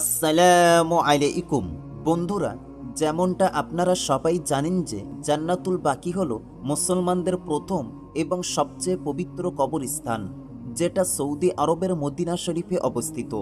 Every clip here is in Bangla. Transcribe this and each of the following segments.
আসসালামু আলাইকুম। বন্ধুরা, যেমনটা আপনারা সবাই জানেন যে জান্নাতুল বাকি হল মুসলমানদের প্রথম এবং সবচেয়ে পবিত্র কবরস্থান, যেটা সৌদি আরবের মদিনা শরীফে অবস্থিত।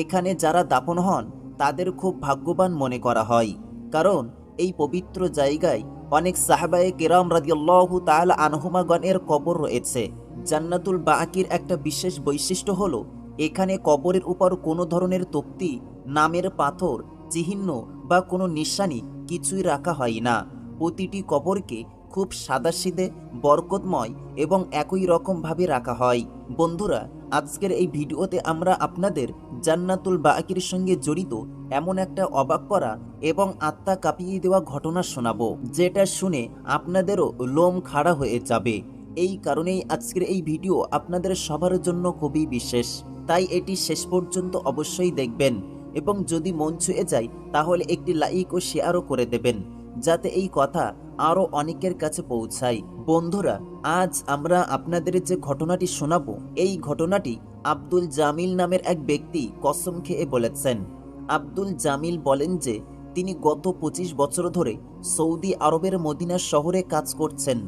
এখানে যারা দাফন হন, তাদের খুব ভাগ্যবান মনে করা হয়। কারণ এই পবিত্র জায়গায় অনেক সাহাবায়ে কেরাম রাদিয়াল্লাহু তাআলা আনহুমাগণের কবর রয়েছে। জান্নাতুল বাকির একটা বিশেষ বৈশিষ্ট্য হলো, এখানে কবরের উপর কোনো ধরনের তক্তি নামের পাথর, চিহ্ন বা কোনো নিশানি কিছুই রাখা হয় না। প্রতিটি কবরকে খুব সাদাসিদে বরকতময় এবং একই রকমভাবে রাখা হয়। বন্ধুরা, আজকের এই ভিডিওতে আমরা আপনাদের জান্নাতুল বাকির সঙ্গে জড়িত এমন একটা অবাক করা এবং আত্মা কাঁপিয়ে দেওয়া ঘটনা শোনাবো, যেটা শুনে আপনাদেরও লোম খাড়া হয়ে যাবে। এই কারণেই আজকের এই ভিডিও আপনাদের সবার জন্য খুবই বিশেষ। তাই এটি শেষ পর্যন্ত অবশ্যই দেখবেন। এবং যদি মন ছুঁয়ে যায়, তাহলে একটি লাইক ও শেয়ারও করে দেবেন, যাতে এই কথা আরও অনেকের কাছে পৌঁছায়। বন্ধুরা, আজ আমরা আপনাদের যে ঘটনাটি শোনাবো, এই ঘটনাটি আব্দুল জামিল নামের এক ব্যক্তি কসম খেয়ে বলেছেন। আব্দুল জামিল বলেন যে, তিনি গত পঁচিশ বছর ধরে সৌদি আরবের মদিনা শহরে কাজ করছেন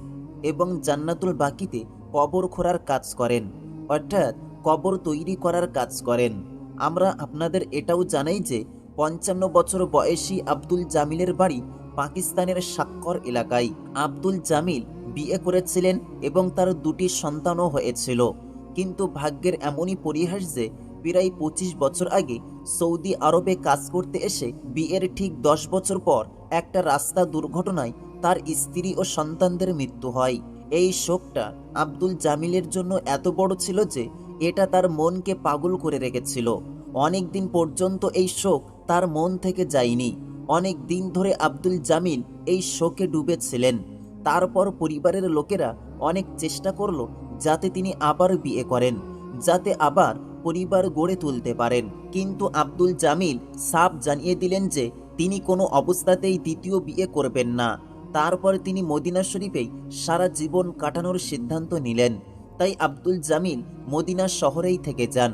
এবং জান্নাতুল বাকিতে কবর খোঁড়ার কাজ করেন, অর্থাৎ কবর তৈরি করার কাজ করেন। আমরা আপনাদের এটাও জানাই যে পঞ্চান্ন বছর বয়সী আব্দুল জামিলের বাড়ি পাকিস্তানের সাক্কর এলাকায়। আব্দুল জামিল বিয়ে করেছিলেন এবং তার দুটি সন্তানও হয়েছিল। কিন্তু ভাগ্যের এমনই পরিহাস যে প্রায় পঁচিশ বছর আগে সৌদি আরবে কাজ করতে এসে বিয়ের ঠিক দশ বছর পর একটা রাস্তা দুর্ঘটনায় তার স্ত্রী ও সন্তানদের মৃত্যু হয়। এই শোকটা আব্দুল জামিলের জন্য এত বড় ছিল যে এটা তার মনকে পাগল করে রেখেছিল। অনেক দিন পর্যন্ত এই শোক তার মন থেকে যায়নি। অনেক দিন ধরে আব্দুল জামিল এই শোকে ডুবেছিলেন। তারপর পরিবারের লোকেরা অনেক চেষ্টা করল যাতে তিনি আবার বিয়ে করেন, যাতে আবার পরিবার গড়ে তুলতে পারেন। কিন্তু আব্দুল জামিল সাফ জানিয়ে দিলেন যে তিনি কোনো অবস্থাতেই দ্বিতীয় বিয়ে করবেন না। তারপর তিনি মদিনা শরীফেই সারা জীবন কাটানোর সিদ্ধান্ত নিলেন। তাই আব্দুল জামিল মদিনা শহরেই থেকে যান।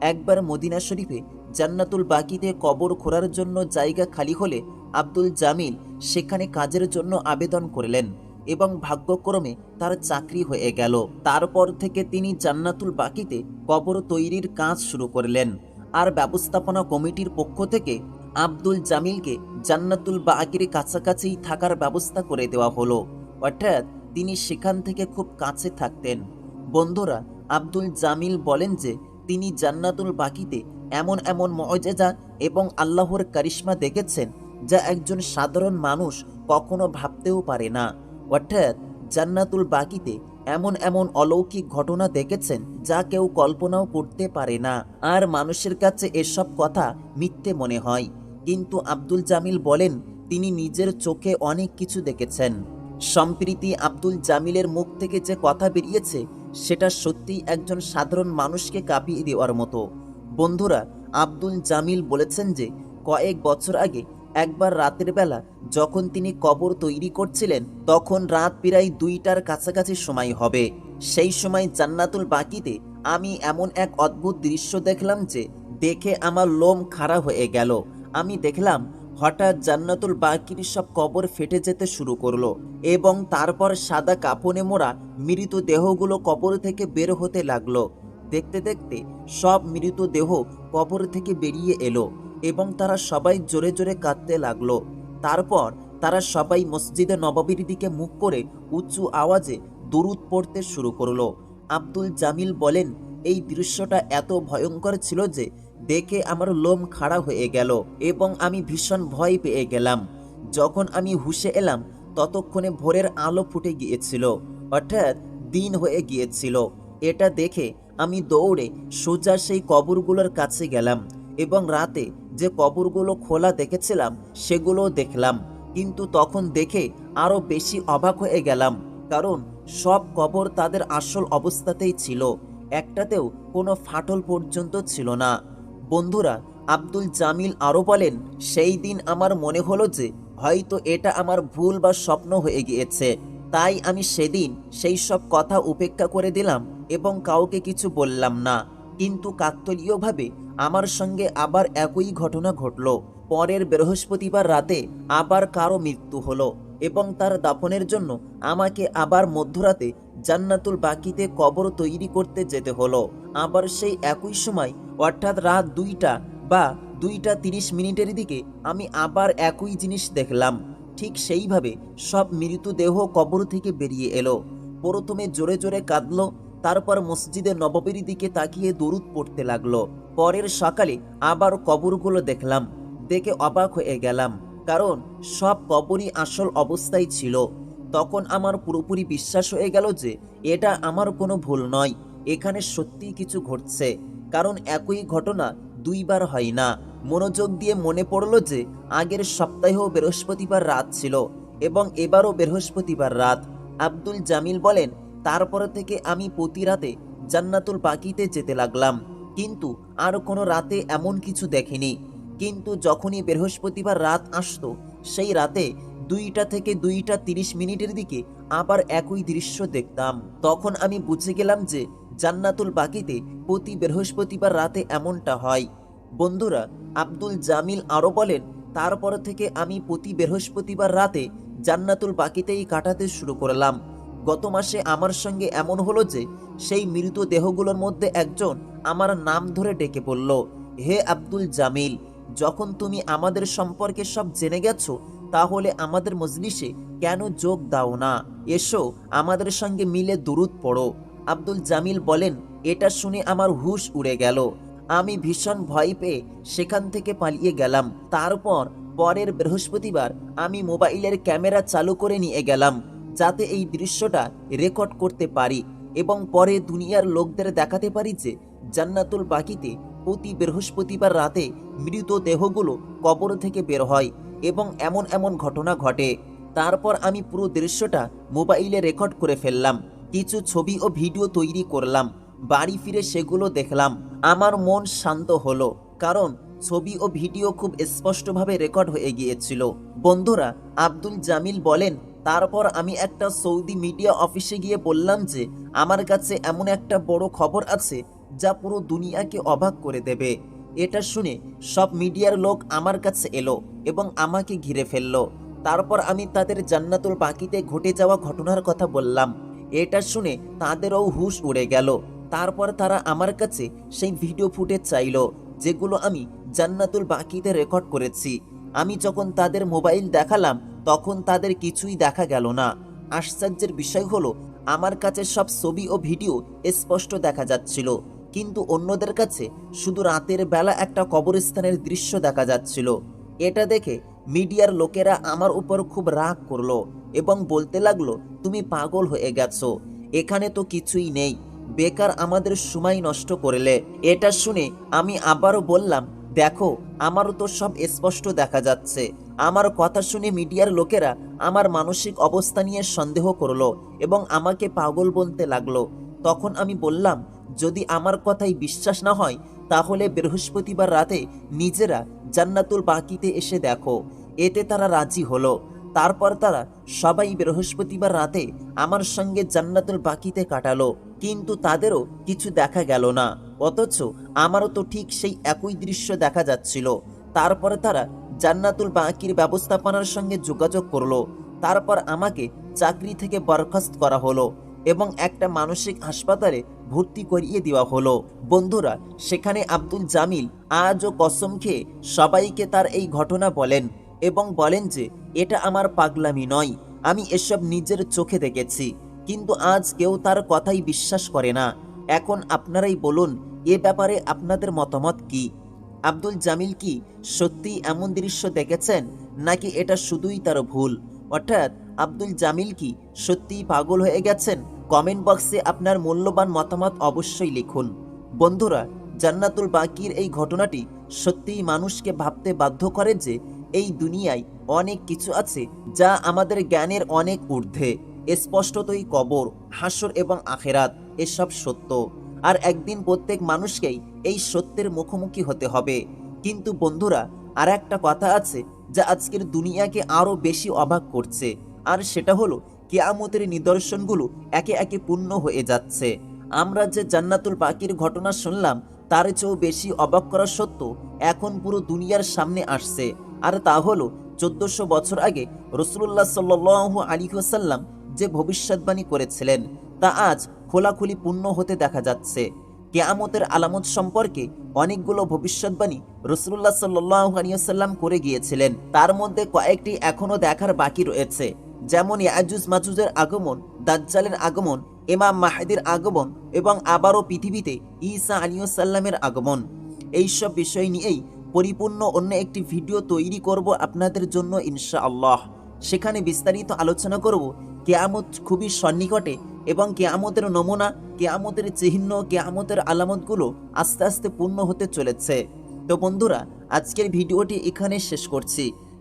একবার মদিনা শরীফে জান্নাতুল বাকিতে কবর খোঁড়ার জন্য জায়গা খালি হলে আব্দুল জামিল সেখানে কাজের জন্য আবেদন করলেন এবং ভাগ্যক্রমে তার চাকরি হয়ে গেল। তারপর থেকে তিনি জান্নাতুল বাকিতে কবর তৈরির কাজ শুরু করলেন আর ব্যবস্থাপনা কমিটির পক্ষ থেকে আব্দুল জামিলকে জান্নাতুল বাকির কাছাকাছি থাকার ব্যবস্থা করে দেওয়া হলো। অর্থাৎ তিনি সেখান থেকে খুব কাছে থাকতেন। বন্ধুরা, আব্দুল জামিল বলেন যে, তিনি জান্নাতুল বাকিতে এমন এমন মজেজা এবং আল্লাহর কারিশ্মা দেখেছেন যা একজন সাধারণ মানুষ কখনো ভাবতেও পারে না। অর্থাৎ জান্নাতুল বাকিতে এমন এমন অলৌকিক ঘটনা দেখেছেন যা কেউ কল্পনাও করতে পারে না। আর মানুষের কাছে এসব কথা মিথ্যে মনে হয়। কিন্তু আব্দুল জামিল বলেন, তিনি নিজের চোখে অনেক কিছু দেখেছেন। সম্প্রীতি আব্দুল জামিলের মুখ থেকে যে কথা বেরিয়েছে সেটা সত্যিই একজন সাধারণ মানুষকে কাঁপিয়ে দেওয়ার মতো। বন্ধুরা, আব্দুল জামিল বলেছেন যে, কয়েক বছর আগে একবার রাতের বেলা যখন তিনি কবর তৈরি করছিলেন, তখন রাত প্রায় দুইটার কাছাকাছি সময় হবে। সেই সময় জান্নাতুল বাকিতে আমি এমন এক অদ্ভুত দৃশ্য দেখলাম যে, দেখে আমার লোম খাড়া হয়ে গেল। আমি দেখলাম হঠাৎ জান্নাতুল বাকির সব কবর ফেটে যেতে শুরু করল এবং তারপর সাদা কাপনে মোড়া মৃত দেহগুলো কবর থেকে বের হতে লাগল। দেখতে দেখতে সব মৃত দেহ কবর থেকে বেরিয়ে এলো এবং তারা সবাই জোরে জোরে কাঁদতে লাগল। তারপর তারা সবাই মসজিদে নবাবির দিকে মুখ করে উঁচু আওয়াজে দরুদ পড়তে শুরু করল। আব্দুল জামিল বলেন, এই দৃশ্যটা এত ভয়ঙ্কর ছিল যে দেখে আমার লোম খাড়া হয়ে গেল এবং আমি ভীষণ ভয় পেয়ে গেলাম। যখন আমি হুশে এলাম, ততক্ষণে ভোরের আলো ফুটে গিয়েছিল, অর্থাৎ দিন হয়ে গিয়েছিল। এটা দেখে আমি দৌড়ে সোজা সেই কবরগুলোর কাছে গেলাম এবং রাতে যে কবরগুলো খোলা দেখেছিলাম, সেগুলোও দেখলাম। কিন্তু তখন দেখে আরও বেশি অবাক হয়ে গেলাম, কারণ সব কবর তাদের আসল অবস্থাতেই ছিল। একটাতেও কোনো ফাটল পর্যন্ত ছিল না। বন্ধুরা, আব্দুল জামিল আরও বলেন, সেই দিন আমার মনে হলো যে হয়তো এটা আমার ভুল বা স্বপ্ন হয়ে গিয়েছে। তাই আমি সেদিন সেই সব কথা উপেক্ষা করে দিলাম এবং কাউকে কিছু বললাম না। কিন্তু কাকতলীয়ভাবে আমার সঙ্গে আবার একই ঘটনা ঘটল। পরের বৃহস্পতিবার রাতে আবার কারও মৃত্যু হলো। এবং তার দাফনের জন্য আমাকে আবার মধ্যরাতে জান্নাতুল বাকিতে কবর তৈরি করতে যেতে হলো। আবার সেই একই সময়, অর্থাৎ রাত দুইটা বা দুইটা তিরিশ মিনিটের দিকে আমি আবার একই জিনিস দেখলাম। ঠিক সেইভাবে সব মৃতদেহ কবর থেকে বেরিয়ে এলো। প্রথমে জোরে জোরে কাঁদলো, তারপর মসজিদে নববীর দিকে তাকিয়ে দরুদ পড়তে লাগল। পরের সকালে আবার কবরগুলো দেখলাম, দেখে অবাক হয়ে গেলাম। কারণ সব কবরই আসল অবস্থায় ছিল। তখন আমার পুরোপুরি বিশ্বাস হয়ে গেল যে এটা আমার কোনো ভুল নয়। এখানে সত্যিই কিছু ঘটছে। কারণ একই ঘটনা দুইবার হয় না। মনোযোগ দিয়ে মনে পড়ল যে আগের সপ্তাহেও বৃহস্পতিবার রাত ছিল এবং এবারও বৃহস্পতিবার রাত। আব্দুল জামিল বলেন, তারপর থেকে আমি প্রতি রাতে জান্নাতুল বাকিতে যেতে লাগলাম। কিন্তু আর কোনো রাতে এমন কিছু দেখিনি। কিন্তু যখনই বৃহস্পতিবার রাত আসতো, সেই রাতে দুইটা থেকে দুইটা তিরিশ মিনিটের দিকে আবার একই দৃশ্য দেখতাম। তখন আমি বুঝে গেলাম যে জান্নাতুল বাকিতে প্রতি বৃহস্পতিবার রাতে এমনটা হয়। বন্ধুরা, আব্দুল জামিল আরও বলেন, তারপর থেকে আমি প্রতি বৃহস্পতিবার রাতে জান্নাতুল বাকিতেই কাটাতে শুরু করলাম। গত মাসে আমার সঙ্গে এমন হলো যে সেই মৃত দেহগুলোর মধ্যে একজন আমার নাম ধরে ডেকে বলল, হে আব্দুল জামিল যখন তুমি আমাদের সম্পর্কে সব জেনে গেছো, তাহলে আমাদের মজলিসে কেন যোগ দাও না? এসো, আমাদের সঙ্গে মিলে দুরুদ পড়ো। আব্দুল জামিল বলেন, এটা শুনে আমার হুশ উড়ে গেল। আমি ভীষণ ভয় পেয়ে সেখান থেকে পালিয়ে গেলাম। তারপর পরের বৃহস্পতিবার আমি মোবাইলের ক্যামেরা চালু করে নিয়ে গেলাম, যাতে এই দৃশ্যটা রেকর্ড করতে পারি এবং পরে দুনিয়ার লোকদের দেখাতে পারি যে জান্নাতুল বাকিতে প্রতি বৃহস্পতিবার রাতে মৃত দেহগুলো কবর থেকে বের হয় এবং এমন এমন ঘটনা ঘটে। তারপর আমি পুরো দৃশ্যটা মোবাইলে রেকর্ড করে ফেললাম, কিছু ছবি ও ভিডিও তৈরি করলাম, বাড়ি ফিরে সেগুলো দেখলাম, আমার মন শান্ত হলো, কারণ ছবি ও ভিডিও খুব স্পষ্টভাবে রেকর্ড হয়ে গিয়েছিল। বন্ধুরা, আব্দুল জামিল বলেন, তারপর আমি একটা সৌদি মিডিয়া অফিসে গিয়ে বললাম যে, আমার কাছে এমন একটা বড় খবর আছে যা পুরো দুনিয়াকে অবাক করে দেবে। এটা শুনে সব মিডিয়ার লোক আমার কাছে এলো এবং আমাকে ঘিরে ফেলল। তারপর আমি তাদের জান্নাতুল বাকিতে ঘটে যাওয়া ঘটনার কথা বললাম। এটা শুনে তাদেরও হুশ উড়ে গেল। তারপর তারা আমার কাছে সেই ভিডিও ফুটেজ চাইলো, যেগুলো আমি জান্নাতুল বাকিতে রেকর্ড করেছি। আমি যখন তাদের মোবাইল দেখালাম, তখন তাদের কিছুই দেখা গেল না। আশ্চর্যের বিষয় হলো, আমার কাছে সব ছবি ও ভিডিও স্পষ্ট দেখা যাচ্ছিল। কিন্তু অন্যদের কাছে শুধু রাতের বেলা একটা কবরস্থানের দৃশ্য দেখা যাচ্ছিল। এটা দেখে মিডিয়ার লোকেরা আমার উপর খুব রাগ করল এবং বলতে লাগল, তুমি পাগল হয়ে গেছো। এখানে তো কিছুই নেই। বেকার আমাদের সময় নষ্ট করলে। এটা শুনে আমি আবারও বললাম, দেখো, আমারও তো সব স্পষ্ট দেখা যাচ্ছে। আমার কথা শুনে মিডিয়ার লোকেরা আমার মানসিক অবস্থা নিয়ে সন্দেহ করল এবং আমাকে পাগল বলতে লাগল। তখন আমি বললাম যদি আমার কথাই বিশ্বাস না হয়, তাহলে বৃহস্পতিবার রাতে নিজেরা জান্নাতুল বাকিতে এসে দেখো, এতে তারা রাজি হলো। তারপর তারা সবাই বৃহস্পতিবার রাতে আমার সঙ্গে জান্নাতুল বাকিতে কাটালো, কিন্তু তাদেরও কিছু দেখা গেল না। অথচ আমারও তো ঠিক সেই একই দৃশ্য দেখা যাচ্ছিল। তারপরে তারা জান্নাতুল বাকির ব্যবস্থাপনার সঙ্গে যোগাযোগ করল। তারপর আমাকে চাকরি থেকে বরখাস্ত করা হলো। এবং একটা মানসিক হাসপাতালে ভর্তি করিয়ে দেওয়া হলো। বন্ধুরা, সেখানে আব্দুল জামিল আজও কসম খেয়ে সবাইকে তার এই ঘটনা বলেন এবং বলেন যে, এটা আমার পাগলামি নয়। আমি এসব নিজের চোখে দেখেছি। কিন্তু আজ কেউ তার কথাই বিশ্বাস করে না। এখন আপনারাই বলুন, এ ব্যাপারে আপনাদের মতামত কি? আব্দুল জামিল কি সত্যিই এমন দৃশ্য দেখেছেন? নাকি এটা শুধুই তার ভুল? অর্থাৎ আব্দুল জামিল কি সত্যিই পাগল হয়ে গেছেন? কমেন্ট বক্সে আপনার মূল্যবান মতামত অবশ্যই লিখুন। বন্ধুরা, জান্নাতুল বাকির এই ঘটনাটি সত্যিই মানুষকে ভাবতে বাধ্য করে যে এই দুনিয়ায় অনেক কিছু আছে যা আমাদের জ্ঞানের অনেক ঊর্ধ্বে। স্পষ্টতই কবর, হাসর এবং আখেরাত, এসব সত্য। আর একদিন প্রত্যেক মানুষকেই এই সত্যের মুখোমুখি হতে হবে। কিন্তু বন্ধুরা আর একটা কথা আছে যা আজকের দুনিয়াকে আরও বেশি অবাক করছে। আর সেটা হলো কেয়ামতের নিদর্শনগুলো একে একে পূর্ণ হয়ে যাচ্ছে। আমরা যে জান্নাতুল বাকির ঘটনা শুনলাম, তার চেয়েও বেশি অবাক করা সত্য এখন পুরো দুনিয়ার সামনে আসছে। আর তা হলো চোদ্দশো বছর আগে রসুল্লাহ সাল্লু আলী যে ভবিষ্যৎবাণী করেছিলেন, তা আজ খোলাখুলি পূর্ণ হতে দেখা যাচ্ছে। কেয়ামতের আলামত সম্পর্কে অনেকগুলো ভবিষ্যৎবাণী রসুল্লাহ সাল্লাহ আলিয়াল্লাম করে গিয়েছিলেন। তার মধ্যে কয়েকটি এখনও দেখার বাকি রয়েছে। যেমন ইয়াজুজ মাজুজের আগমন, দাজ্জালের আগমন, ইমাম মাহেদির আগমন এবং আবারও পৃথিবীতে ঈসা আলিয়াল্লামের আগমন। এইসব বিষয় নিয়েই পরিপূর্ণ অন্য একটি ভিডিও তৈরি করব আপনাদের জন্য ইনশাআল্লাহ। সেখানে বিস্তারিত আলোচনা করব কেয়ামত খুবই সন্নিকটে এবং কেয়ামতের নমুনা, কেয়ামতের চিহ্ন, কেয়ামতের আলামতগুলো আস্তে আস্তে পূর্ণ হতে চলেছে। তো বন্ধুরা, আজকের ভিডিওটি এখানে শেষ করছি।